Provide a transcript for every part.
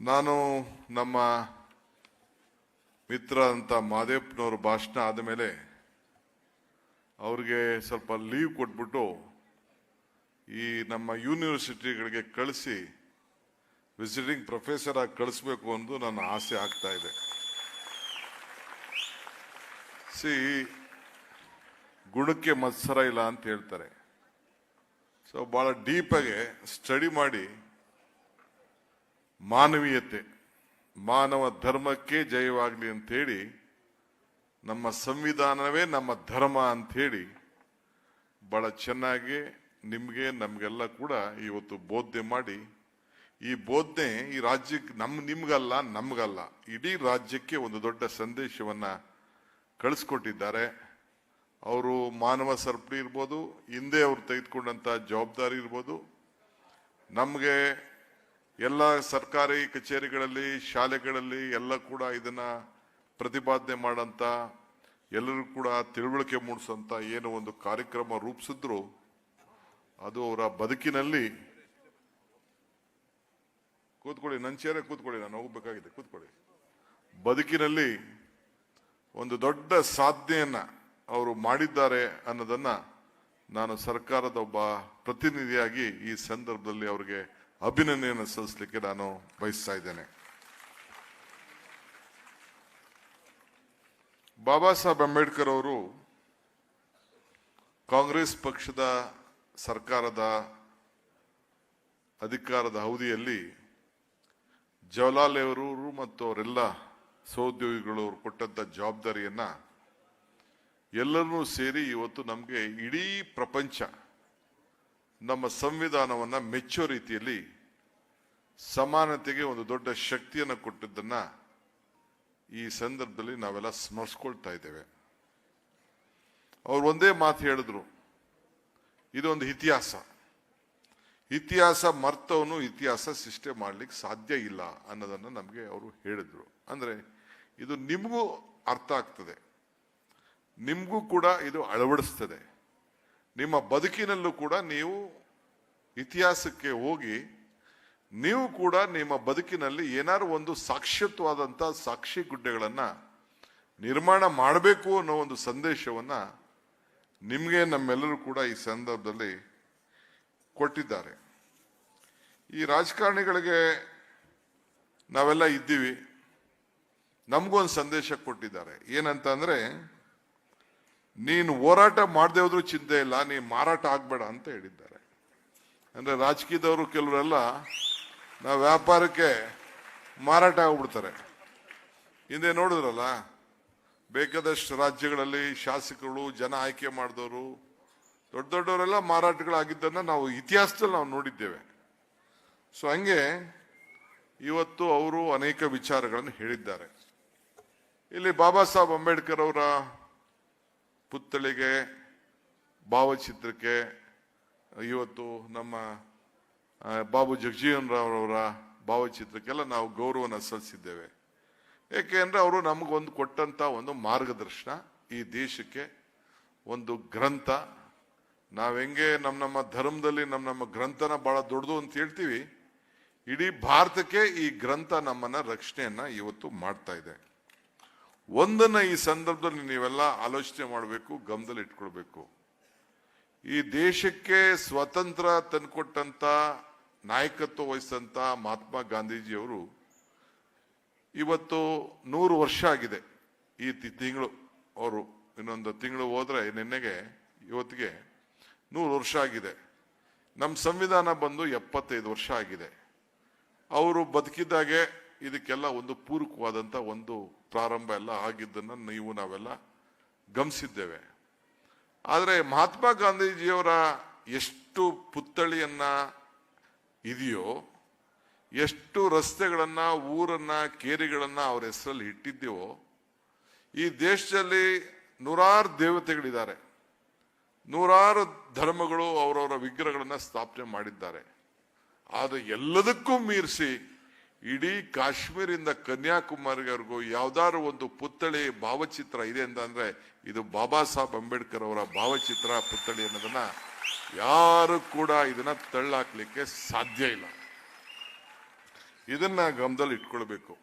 ನಾನು ನಮ್ಮ ಮಿತ್ರ ಅಂತ ಮಾದೇಪ್ಪನವ್ರ ಭಾಷಣ ಆದಮೇಲೆ ಅವ್ರಿಗೆ ಸ್ವಲ್ಪ ಲೀವ್ ಕೊಟ್ಬಿಟ್ಟು ಈ ನಮ್ಮ ಯೂನಿವರ್ಸಿಟಿಗಳಿಗೆ ಕಳಿಸಿ ವಿಸಿಟಿಂಗ್ ಪ್ರೊಫೆಸರ್ ಆಗಿ ಕಳಿಸ್ಬೇಕು ಅಂದು ನನ್ನ ಆಸೆ ಆಗ್ತಾ ಇದೆ. ಸಿ, ಗುಣಕ್ಕೆ ಮತ್ಸರ ಇಲ್ಲ ಅಂತ ಹೇಳ್ತಾರೆ. ಸೊ ಭಾಳ ಡೀಪಾಗಿ ಸ್ಟಡಿ ಮಾಡಿ ಮಾನವೀಯತೆ, ಮಾನವ ಧರ್ಮಕ್ಕೆ ಜಯವಾಗಲಿ ಅಂಥೇಳಿ, ನಮ್ಮ ಸಂವಿಧಾನವೇ ನಮ್ಮ ಧರ್ಮ ಅಂಥೇಳಿ ಬಹಳ ಚೆನ್ನಾಗಿ ನಿಮಗೆ, ನಮಗೆಲ್ಲ ಕೂಡ ಇವತ್ತು ಬೋಧನೆ ಮಾಡಿ, ಈ ಬೋಧನೆ ಈ ರಾಜ್ಯಕ್ಕೆ ನಮ್ಮ ನಿಮಗಲ್ಲ, ನಮಗಲ್ಲ, ಇಡೀ ರಾಜ್ಯಕ್ಕೆ ಒಂದು ದೊಡ್ಡ ಸಂದೇಶವನ್ನ ಕಳಿಸ್ಕೊಟ್ಟಿದ್ದಾರೆ. ಅವರು ಮಾನವ ಸರಪಳಿ ಇರ್ಬೋದು, ಹಿಂದೆ ಅವರು ತೆಗೆದುಕೊಂಡಂಥ ಜವಾಬ್ದಾರಿ ಇರ್ಬೋದು, ನಮಗೆ ಎಲ್ಲ ಸರ್ಕಾರಿ ಕಚೇರಿಗಳಲ್ಲಿ, ಶಾಲೆಗಳಲ್ಲಿ ಎಲ್ಲ ಕೂಡ ಇದನ್ನ ಪ್ರತಿಪಾದನೆ ಮಾಡಂತ, ಎಲ್ಲರೂ ಕೂಡ ತಿಳುವಳಿಕೆ ಮೂಡಿಸಂತ ಏನು ಒಂದು ಕಾರ್ಯಕ್ರಮ ರೂಪಿಸಿದ್ರು. ಅದು ಅವರ ಬದುಕಿನಲ್ಲಿ ಕೂತ್ಕೊಳ್ಳಿ ನನ್ನ ಚೇರೆ ಕೂತ್ಕೊಳ್ಳಿ, ನಾನು ಹೋಗ್ಬೇಕಾಗಿದೆ, ಕೂತ್ಕೊಳ್ಳಿ. ಬದುಕಿನಲ್ಲಿ ಒಂದು ದೊಡ್ಡ ಸಾಧನೆಯನ್ನ ಅವರು ಮಾಡಿದ್ದಾರೆ ಅನ್ನೋದನ್ನ ನಾನು ಸರ್ಕಾರದ ಒಬ್ಬ ಪ್ರತಿನಿಧಿಯಾಗಿ ಈ ಸಂದರ್ಭದಲ್ಲಿ ಅವರಿಗೆ ಅಭಿನಂದನೆಯನ್ನು ಸಲ್ಲಿಸಲಿಕ್ಕೆ ನಾನು ಬಯಸ್ತಾ ಇದ್ದೇನೆ. ಬಾಬಾ ಸಾಹೇಬ್ ಅಂಬೇಡ್ಕರ್ ಅವರು ಕಾಂಗ್ರೆಸ್ ಪಕ್ಷದ ಸರ್ಕಾರದ ಅಧಿಕಾರದ ಅವಧಿಯಲ್ಲಿ ಜವಾಹರ್ಲಾಲ್ ನೆಹರೂರು ಮತ್ತು ಅವರೆಲ್ಲ ಸಹೋದ್ಯೋಗಿಗಳು ಅವರು ಕೊಟ್ಟಂಥ ಜವಾಬ್ದಾರಿಯನ್ನು ಎಲ್ಲರನ್ನೂ ಸೇರಿ ಇವತ್ತು ನಮಗೆ ಇಡೀ ಪ್ರಪಂಚ ನಮ್ಮ ಸಂವಿಧಾನವನ್ನು ಮೆಚ್ಚೋ ರೀತಿಯಲ್ಲಿ ಸಮಾನತೆಗೆ ಒಂದು ದೊಡ್ಡ ಶಕ್ತಿಯನ್ನು ಕೊಟ್ಟಿದ್ದನ್ನು ಈ ಸಂದರ್ಭದಲ್ಲಿ ನಾವೆಲ್ಲ ಸ್ಮರಿಸ್ಕೊಳ್ತಾ ಇದ್ದೇವೆ. ಅವರು ಒಂದೇ ಮಾತು ಹೇಳಿದ್ರು. ಇದೊಂದು ಇತಿಹಾಸ. ಇತಿಹಾಸ ಮರ್ತವನು ಇತಿಹಾಸ ಸೃಷ್ಟಿ ಮಾಡಲಿಕ್ಕೆ ಸಾಧ್ಯ ಇಲ್ಲ ಅನ್ನೋದನ್ನು ನಮಗೆ ಅವರು ಹೇಳಿದರು. ಅಂದರೆ ಇದು ನಿಮಗೂ ಅರ್ಥ ಆಗ್ತದೆ. ನಿಮಗೂ ಕೂಡ ಇದು ಅಳವಡಿಸ್ತದೆ. ನಿಮ್ಮ ಬದುಕಿನಲ್ಲೂ ಕೂಡ ನೀವು ಇತಿಹಾಸಕ್ಕೆ ಹೋಗಿ, ನೀವು ಕೂಡ ನಿಮ್ಮ ಬದುಕಿನಲ್ಲಿ ಏನಾದ್ರು ಒಂದು ಸಾಕ್ಷ್ಯತ್ವಾದಂಥ ಸಾಕ್ಷಿ ಗುಡ್ಡೆಗಳನ್ನು ನಿರ್ಮಾಣ ಮಾಡಬೇಕು ಅನ್ನೋ ಒಂದು ಸಂದೇಶವನ್ನ ನಿಮಗೆ ನಮ್ಮೆಲ್ಲರೂ ಕೂಡ ಈ ಸಂದರ್ಭದಲ್ಲಿ ಕೊಟ್ಟಿದ್ದಾರೆ. ಈ ರಾಜಕಾರಣಿಗಳಿಗೆ ನಾವೆಲ್ಲ ಇದ್ದೀವಿ. ನಮಗೊಂದು ಸಂದೇಶ ಕೊಟ್ಟಿದ್ದಾರೆ. ಏನಂತ ಅಂದ್ರೆ ನೀನು ಹೋರಾಟ ಮಾಡದೆ ಹೋದ್ರೂ ಚಿಂತೆ ಇಲ್ಲ, ನೀನು ಮಾರಾಟ ಆಗಬೇಡ ಅಂತ ಹೇಳಿದ್ದಾರೆ. ಅಂದ್ರೆ ರಾಜಕೀಯದವರು ಕೆಲವರೆಲ್ಲ ನಾವು ವ್ಯಾಪಾರಕ್ಕೆ ಮಾರಾಟ ಆಗ್ಬಿಡ್ತಾರೆ. ಹಿಂದೆ ನೋಡಿದ್ರಲ್ಲ, ಬೇಕಾದಷ್ಟು ರಾಜ್ಯಗಳಲ್ಲಿ ಶಾಸಕರು, ಜನ ಆಯ್ಕೆ ಮಾಡಿದವರು, ದೊಡ್ಡ ದೊಡ್ಡವರೆಲ್ಲ ಮಾರಾಟಗಳಾಗಿದ್ದನ್ನ ನಾವು ಇತಿಹಾಸದಲ್ಲಿ ನಾವು ನೋಡಿದ್ದೇವೆ. ಸೊ ಹಂಗೆ ಇವತ್ತು ಅವರು ಅನೇಕ ವಿಚಾರಗಳನ್ನು ಹೇಳಿದ್ದಾರೆ. ಇಲ್ಲಿ ಬಾಬಾ ಸಾಹೇಬ್ ಅಂಬೇಡ್ಕರ್ ಅವರ ಪುತ್ಥಳಿಗೆ ಭಾವಚಿತ್ರಕ್ಕೆ ಇವತ್ತು ನಮ್ಮ ಬಾಬು ಜಗಜೀವನ್ ರಾವ್ ಅವರ ಭಾವಚಿತ್ರಕ್ಕೆಲ್ಲ ನಾವು ಗೌರವನ ಸಲ್ಲಿಸಿದ್ದೇವೆ. ಏಕೆಂದ್ರೆ ಅವರು ನಮಗೊಂದು ಕೊಟ್ಟಂತ ಒಂದು ಮಾರ್ಗದರ್ಶನ ಈ ದೇಶಕ್ಕೆ, ಒಂದು ಗ್ರಂಥ. ನಾವು ಹೆಂಗೆ ನಮ್ಮ ನಮ್ಮ ಧರ್ಮದಲ್ಲಿ ನಮ್ಮ ನಮ್ಮ ಗ್ರಂಥನ ಭಾಳ ದೊಡ್ಡದು ಅಂತ ಹೇಳ್ತೀವಿ, ಇಡೀ ಭಾರತಕ್ಕೆ ಈ ಗ್ರಂಥ ನಮ್ಮನ್ನ ರಕ್ಷಣೆಯನ್ನು ಇವತ್ತು ಮಾಡ್ತಾ ಇದೆ. ಒಂದನ್ನ ಈ ಸಂದರ್ಭದಲ್ಲಿ ನೀವೆಲ್ಲ ಆಲೋಚನೆ ಮಾಡಬೇಕು, ಗಮನದಲ್ಲಿ ಇಟ್ಕೊಳ್ಬೇಕು. ಈ ದೇಶಕ್ಕೆ ಸ್ವತಂತ್ರ ತಂದುಕೊಟ್ಟಂತ, ನಾಯಕತ್ವ ವಹಿಸಿದಂಥ ಮಹಾತ್ಮ ಗಾಂಧೀಜಿಯವರು ಇವತ್ತು ನೂರು ವರ್ಷ ಆಗಿದೆ. ಈ ತಿಂಗಳು, ಅವರು ಇನ್ನೊಂದು ತಿಂಗಳು ಹೋದ್ರೆ ನಿನ್ನೆಗೆ, ಇವತ್ತಿಗೆ ನೂರು ವರ್ಷ ಆಗಿದೆ. ನಮ್ಮ ಸಂವಿಧಾನ ಬಂದು ಎಪ್ಪತ್ತೈದು ವರ್ಷ ಆಗಿದೆ. ಅವರು ಬದುಕಿದ್ದಾಗೆ ಇದಕ್ಕೆಲ್ಲ ಒಂದು ಪೂರಕವಾದಂತ ಒಂದು ಪ್ರಾರಂಭ ಎಲ್ಲ ಆಗಿದ್ದನ್ನ ನೀವು ನಾವೆಲ್ಲ ಗಮನಿಸಿದ್ದೇವೆ. ಆದರೆ ಮಹಾತ್ಮ ಗಾಂಧೀಜಿಯವರ ಎಷ್ಟು ಪುತ್ಥಳಿಯನ್ನು ಇದೆಯೋ, ಎಷ್ಟು ರಸ್ತೆಗಳನ್ನ, ಊರನ್ನ, ಕೇರಿಗಳನ್ನ ಅವ್ರ ಹೆಸರಲ್ಲಿ ಇಟ್ಟಿದ್ದೀವೋ, ಈ ದೇಶದಲ್ಲಿ ನೂರಾರು ದೇವತೆಗಳಿದ್ದಾರೆ. ನೂರಾರು ಧರ್ಮಗಳು ಅವರವರ ವಿಗ್ರಹಗಳನ್ನು ಸ್ಥಾಪನೆ ಮಾಡಿದ್ದಾರೆ. ಆದರೆ ಎಲ್ಲದಕ್ಕೂ ಮೀರಿಸಿ ಇಡೀ ಕಾಶ್ಮೀರಿಂದ ಕನ್ಯಾಕುಮಾರಿವರೆಗೂ ಯಾವ್ದಾದ್ರು ಒಂದು ಪುತ್ಥಳಿ ಭಾವಚಿತ್ರ ಇದೆ ಅಂತಂದ್ರೆ ಇದು ಬಾಬಾ ಸಾಹೇಬ್ ಅಂಬೇಡ್ಕರ್ ಅವರ ಭಾವಚಿತ್ರ ಪುತ್ಥಳಿ ಅನ್ನೋದನ್ನ ಯಾರು ಕೂಡ ಇದನ್ನ ತಳ್ಳಾಕ್ಲಿಕ್ಕೆ ಸಾಧ್ಯ ಇಲ್ಲ. ಇದನ್ನ ಗಮನದಲ್ಲಿ ಇಟ್ಕೊಳ್ಬೇಕು.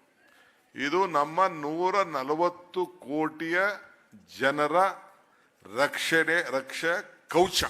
ಇದು ನಮ್ಮ ನೂರ ನಲವತ್ತು ಕೋಟಿಯ ಜನರ ರಕ್ಷಣೆ, ರಕ್ಷ ಕವಚ